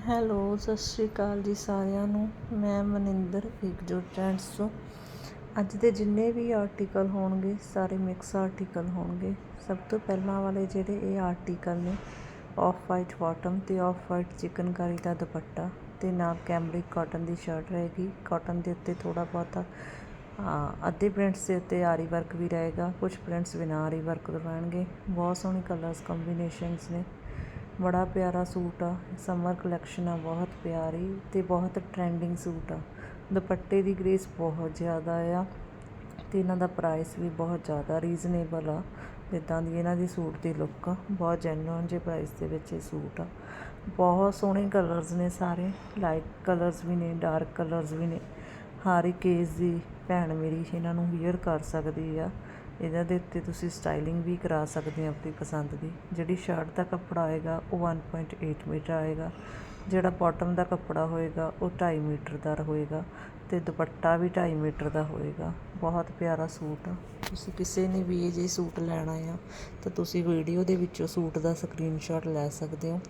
Hello, ਸਤਿ ਸ਼੍ਰੀ ਅਕਾਲ ਜੀ ਸਾਰਿਆਂ ਨੂੰ। ਮੈਂ ਮਨਿੰਦਰ ਜੋ ਟ੍ਰੈਂਡਸ ਤੋਂ। ਅੱਜ ਦੇ ਜਿੰਨੇ ਵੀ ਆਰਟੀਕਲ ਹੋਣਗੇ, ਸਾਰੇ ਮਿਕਸ ਆਰਟੀਕਲ ਹੋਣਗੇ। ਸਭ ਤੋਂ ਪਹਿਲਾਂ ਵਾਲੇ ਜਿਹੜੇ ਇਹ ਆਰਟੀਕਲ ਨੇ ਆਫ ਵਾਈਟ ਬਾਟਮ ਤੇ ਆਫ ਵਾਈਟ ਚਿਕਨਕਾਰੀ ਦਾ ਦੁਪੱਟਾ ਤੇ ਨਾਲ ਕੈਮਰਿਕ ਕਾਟਨ ਦੀ ਸ਼ਰਟ ਰਹੇਗੀ। ਕਾਟਨ ਦੇ ਉੱਤੇ ਥੋੜਾ ਬਹੁਤਾ ਅੱਧੇ ਪ੍ਰਿੰਟਸ ਦੇ ਉੱਤੇ ਆਰੀ ਵਰਕ ਵੀ ਰਹੇਗਾ। ਕੁਝ ਪ੍ਰਿੰਟਸ ਬਿਨਾਂ ਆਰੀ ਵਰਕ ਦੇ ਰਹਿਣਗੇ ਬਹੁਤ ਸੋਹਣੇ ਕਲਰਸ ਕੰਬੀਨੇਸ਼ਨਸ ਨੇ। ਬੜਾ ਪਿਆਰਾ ਸੂਟ ਆ। ਸਮਰ ਕਲੈਕਸ਼ਨ ਆ, ਬਹੁਤ ਪਿਆਰੀ ਤੇ ਬਹੁਤ ਟ੍ਰੈਂਡਿੰਗ ਸੂਟ ਆ। ਦੁਪੱਟੇ ਦੀ ਗ੍ਰੇਸ ਬਹੁਤ ਜ਼ਿਆਦਾ ਆ ਤੇ ਇਹਨਾਂ ਦਾ ਪ੍ਰਾਈਸ ਵੀ ਬਹੁਤ ਜ਼ਿਆਦਾ ਰੀਜ਼ਨੇਬਲ ਆ। ਜਿੱਦਾਂ ਦੀ ਇਹਨਾਂ ਦੀ ਸੂਟ ਦੀ ਲੁੱਕ ਆ, ਬਹੁਤ ਜੈਨੂਇਨ ਜੇ ਪ੍ਰਾਈਸ ਦੇ ਵਿੱਚ ਇਹ ਸੂਟ ਆ। ਬਹੁਤ ਸੋਹਣੇ ਕਲਰਸ ਨੇ ਸਾਰੇ ਲਾਈਟ ਕਲਰਸ ਵੀ ਨੇ ਡਾਰਕ ਕਲਰਸ ਵੀ ਨੇ। ਹਰ ਇੱਕ ਏਜ ਦੀ ਭੈਣ ਮੇਰੀ ਇਹਨਾਂ ਨੂੰ ਵੀਅਰ ਕਰ ਸਕਦੀ ਆ। ਇਹਨਾਂ ਦੇ ਉੱਤੇ ਤੁਸੀਂ ਸਟਾਈਲਿੰਗ ਵੀ ਕਰਾ ਸਕਦੇ ਹੋ ਆਪਣੀ ਪਸੰਦ ਦੀ। ਜਿਹੜੀ ਸ਼ਰਟ ਦਾ ਕੱਪੜਾ ਆਏਗਾ, ਉਹ 1.8 ਮੀਟਰ ਆਏਗਾ। ਜਿਹੜਾ ਬਾਟਮ ਦਾ ਕੱਪੜਾ ਹੋਏਗਾ, ਉਹ 2.5 ਮੀਟਰ ਦਾ ਹੋਏਗਾ ਤੇ ਦੁਪੱਟਾ ਵੀ 2.5 ਮੀਟਰ ਦਾ ਹੋਏਗਾ। ਬਹੁਤ ਪਿਆਰਾ ਸੂਟ ਆ। ਤੁਸੀਂ ਕਿਸੇ ਨੇ ਵੀ ਇਹ ਜੇ ਸੂਟ ਲੈਣਾ ਆ, ਤਾਂ ਤੁਸੀਂ ਵੀਡੀਓ ਦੇ ਵਿੱਚੋਂ ਸੂਟ ਦਾ ਸਕਰੀਨਸ਼ਾਟ ਲੈ ਸਕਦੇ ਹੋ।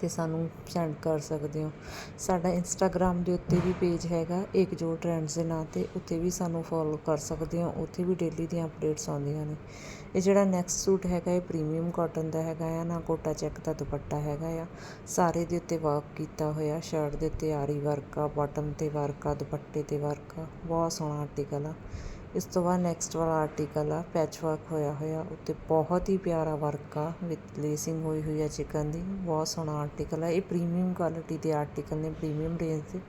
ਤੇ ਸਾਨੂੰ ਸੈਂਡ ਕਰ ਸਕਦੇ ਹੋ। ਸਾਡਾ ਇੰਸਟਾਗ੍ਰਾਮ ਦੇ ਉੱਤੇ ਵੀ ਪੇਜ ਹੈਗਾ ਜੋ ਟਰੈਂਡਸ ਦੇ ਨਾਂ ਤੇ। ਉੱਥੇ ਵੀ ਸਾਨੂੰ ਫੋਲੋ ਕਰ ਸਕਦੇ ਹੋ। ਉੱਥੇ ਵੀ ਡੇਲੀ ਦੀਆਂ ਅਪਡੇਟਸ ਆਉਂਦੀਆਂ ਨੇ। ਇਹ ਜਿਹੜਾ ਨੈਕਸਟ ਸੂਟ ਹੈਗਾ, ਇਹ ਪ੍ਰੀਮੀਅਮ ਕਾਟਨ ਦਾ ਹੈਗਾ ਆ। ਨਾ ਕੋਟਾ ਚੈੱਕ ਦਾ ਦੁਪੱਟਾ ਹੈਗਾ ਆ। ਸਾਰੇ ਦੇ ਉੱਤੇ ਵਰਕ ਕੀਤਾ ਹੋਇਆ। ਸ਼ਰਟ ਦੇ ਉੱਤੇ ਆਰੀ ਵਰਕ ਆ ਬਾਟਮ ਤੇ ਵਰਕ ਆ ਦੁਪੱਟੇ ਤੇ ਵਰਕ। ਆ ਬਹੁਤ ਸੋਹਣਾ ਆਰਟੀਕਲ ਆ। ਇਸ ਤੋਂ ਬਾਅਦ ਨੈਕਸਟ ਵਾਲਾ ਆਰਟੀਕਲ ਆ ਪੈਚ ਵਰਕ ਹੋਇਆ ਹੋਇਆ, ਉੱਤੇ ਬਹੁਤ ਹੀ ਪਿਆਰਾ ਵਰਕ ਆ ਵਿਦ ਲੇਸਿੰਗ ਹੋਈ ਹੋਈ ਆ ਚਿਕਨ ਦੀ, ਬਹੁਤ ਸੋਹਣਾ ਆਰਟੀਕਲ ਆ, ਇਹ ਪ੍ਰੀਮੀਅਮ ਕੁਆਲਿਟੀ ਦੇ ਆਰਟੀਕਲ ਨੇ ਪ੍ਰੀਮੀਅਮ ਰੇਂਜ ਦੇ,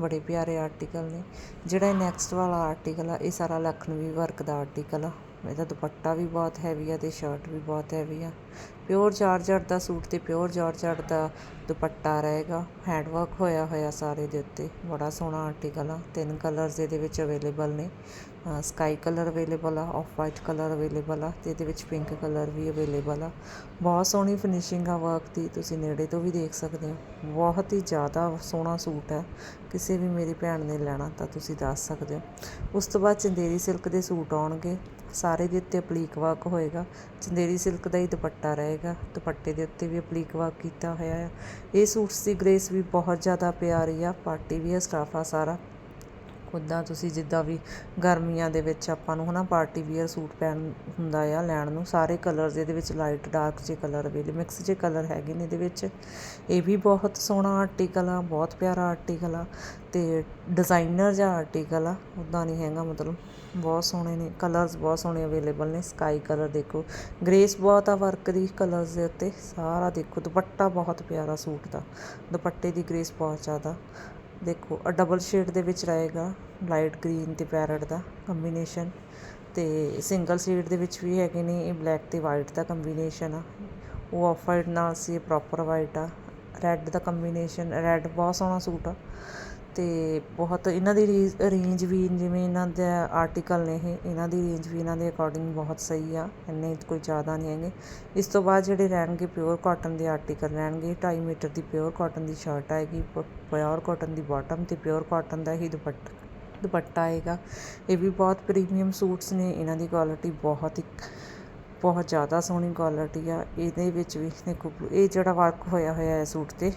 ਬੜੇ ਪਿਆਰੇ ਆਰਟੀਕਲ ਨੇ। ਜਿਹੜਾ ਨੈਕਸਟ ਵਾਲਾ ਆਰਟੀਕਲ ਆ, ਇਹ ਸਾਰਾ ਲਖਨਵੀ ਵਰਕ ਦਾ ਆਰਟੀਕਲ ਆ। ਇਹਦਾ ਦੁਪੱਟਾ ਵੀ ਬਹੁਤ ਹੈਵੀ ਆ ਤੇ ਸ਼ਰਟ ਵੀ ਬਹੁਤ ਹੈਵੀ ਆ। ਪਿਓਰ ਜਾਰਜਟ ਦਾ ਸੂਟ ਤੇ ਪਿਓਰ ਜਾਰਜਟ ਦਾ ਦੁਪੱਟਾ ਰਹੇਗਾ। ਹੈਂਡ ਵਰਕ ਹੋਇਆ ਹੋਇਆ ਸਾਰੇ ਦੇ ਉੱਤੇ। ਬੜਾ ਸੋਹਣਾ ਆਰਟੀਕਲ ਆ। ਤਿੰਨ ਕਲਰਸ ਇਹਦੇ ਵਿੱਚ ਅਵੇਲੇਬਲ ਨੇ। ਸਕਾਈ ਕਲਰ ਅਵੇਲੇਬਲ ਆ ਆਫ ਵਾਈਟ ਕਲਰ ਅਵੇਲੇਬਲ ਆ ਤੇ ਇਹਦੇ ਵਿੱਚ ਪਿੰਕ ਕਲਰ ਵੀ ਅਵੇਲੇਬਲ ਆ। ਬਹੁਤ ਸੋਹਣੀ ਫਿਨਿਸ਼ਿੰਗ ਆ ਵਰਕ ਦੀ। ਤੁਸੀਂ ਨੇੜੇ ਤੋਂ ਵੀ ਦੇਖ ਸਕਦੇ ਹੋ। ਬਹੁਤ ਹੀ ਜ਼ਿਆਦਾ ਸੋਹਣਾ ਸੂਟ ਹੈ ਕਿਸੇ ਵੀ ਮੇਰੀ ਭੈਣ ਨੇ ਲੈਣਾ ਤਾਂ ਤੁਸੀਂ ਦੱਸ ਸਕਦੇ ਹੋ। ਉਸ ਤੋਂ ਬਾਅਦ ਚੰਦੇਰੀ ਸਿਲਕ ਦੇ ਸੂਟ ਆਉਣਗੇ। ਸਾਰੇ ਦੇ ਉੱਤੇ ਅਪਲੀਕ ਵਰਕ ਹੋਏਗਾ। ਚੰਦੇਰੀ ਸਿਲਕ ਦਾ ਹੀ ਦੁਪੱਟਾ ਰਹੇਗਾ। ਦੁਪੱਟੇ ਦੇ ਉੱਤੇ ਵੀ ਅਪਲੀਕ ਵਰਕ ਕੀਤਾ ਹੋਇਆ ਆ। ਇਹ ਸੂਟਸ ਦੀ ਗ੍ਰੇਸ ਵੀ ਬਹੁਤ ਜ਼ਿਆਦਾ ਪਿਆਰੀ ਆ। ਪਾਰਟੀ ਵੀ ਆ, ਸਟਾਫ ਆ ਸਾਰਾ। ਉੱਦਾਂ ਤੁਸੀਂ ਜਿੱਦਾਂ ਵੀ ਗਰਮੀਆਂ ਦੇ ਵਿੱਚ ਆਪਾਂ ਨੂੰ ਹੈ ਨਾ ਪਾਰਟੀ ਵੀਅਰ ਸੂਟ ਪੈਣ ਹੁੰਦਾ ਆ ਲੈਣ ਨੂੰ, ਸਾਰੇ ਕਲਰਸ ਇਹਦੇ ਵਿੱਚ ਲਾਈਟ ਡਾਰਕ ਜੇ ਕਲਰ ਵੀ ਮਿਕਸ ਜਿਹੇ ਕਲਰ ਹੈਗੇ ਨੇ ਇਹਦੇ ਵਿੱਚ। ਇਹ ਵੀ ਬਹੁਤ ਸੋਹਣਾ ਆਰਟੀਕਲ ਆ, ਬਹੁਤ ਪਿਆਰਾ ਆਰਟੀਕਲ ਆ ਅਤੇ ਡਿਜ਼ਾਈਨਰ ਜਿਹਾ ਆਰਟੀਕਲ ਆ ਉੱਦਾਂ ਨਹੀਂ ਹੈਗਾ ਮਤਲਬ। ਬਹੁਤ ਸੋਹਣੇ ਨੇ ਕਲਰਸ ਬਹੁਤ ਸੋਹਣੇ ਅਵੇਲੇਬਲ ਨੇ ਸਕਾਈ ਕਲਰ ਦੇਖੋ। ਗ੍ਰੇਸ ਬਹੁਤ ਆ ਵਰਕ ਦੀ ਕਲਰਸ ਦੇ ਉੱਤੇ, ਸਾਰਾ ਦੇਖੋ, ਦੁਪੱਟਾ ਬਹੁਤ ਪਿਆਰਾ ਸੂਟ ਦਾ, ਦੁਪੱਟੇ ਦੀ ਗ੍ਰੇਸ ਬਹੁਤ ਜ਼ਿਆਦਾ। ਦੇਖੋ ਆ ਡਬਲ ਸ਼ੇਡ ਦੇ ਵਿੱਚ ਰਹੇਗਾ ਲਾਈਟ ਗ੍ਰੀਨ ਤੇ ਪੈਰਟ ਦਾ ਕੰਬੀਨੇਸ਼ਨ ਤੇ ਸਿੰਗਲ ਸੀਟ ਦੇ ਵਿੱਚ ਵੀ ਹੈਗੇ ਨੇ, ਇਹ ਬਲੈਕ ਤੇ ਵਾਈਟ ਦਾ ਕੰਬੀਨੇਸ਼ਨ ਆ। ਉਹ ਆਫ ਵਾਈਟ ਨਾਲ ਸੀ ਪ੍ਰੋਪਰ ਵਾਈਟ ਆ। ਰੈੱਡ ਦਾ ਕੰਬੀਨੇਸ਼ਨ, ਰੈੱਡ ਬਹੁਤ ਸੋਹਣਾ ਸੂਟ ਆ ਤੇ ਬਹੁਤ ਇਹਨਾਂ ਦੀ ਰੇਂਜ ਵੀ ਜਿਵੇਂ ਇਹਨਾਂ ਦੇ ਆਰਟੀਕਲ ਨੇ ਇਹ, ਇਹਨਾਂ ਦੀ ਰੇਂਜ ਵੀ ਇਹਨਾਂ ਦੇ ਅਕੋਰਡਿੰਗ ਬਹੁਤ ਸਹੀ ਆ, ਇੰਨੇ ਕੋਈ ਜ਼ਿਆਦਾ ਨਹੀਂ ਹੈਗੇ। ਇਸ ਤੋਂ ਬਾਅਦ ਜਿਹੜੇ ਰਹਿਣਗੇ ਪਿਓਰ ਕਾਟਨ ਦੇ ਆਰਟੀਕਲ ਰਹਿਣਗੇ 2.5 ਮੀਟਰ ਦੀ ਪਿਓਰ ਕਾਟਨ ਦੀ ਸ਼ਰਟ ਆਏਗੀ, ਪਿਓਰ ਕਾਟਨ ਦੀ ਬਾਟਮ ਤੇ ਪਿਓਰ ਕਾਟਨ ਦਾ ਹੀ ਦੁਪੱਟਾ। ਦੁਪੱਟਾ ਆਏਗਾ। ਇਹ ਵੀ ਬਹੁਤ ਪ੍ਰੀਮੀਅਮ ਸੂਟਸ ਨੇ। ਇਹਨਾਂ ਦੀ ਕੁਆਲਿਟੀ ਬਹੁਤ ਹੀ ਬਹੁਤ ਜ਼ਿਆਦਾ ਸੋਹਣੀ ਕੁਆਲਿਟੀ ਆ। ਇਹਦੇ ਵਿੱਚ ਵੀ ਦੇਖੋ, ਇਹ ਜਿਹੜਾ ਵਰਕ ਹੋਇਆ ਹੋਇਆ ਹੈ ਸੂਟ ਤੇ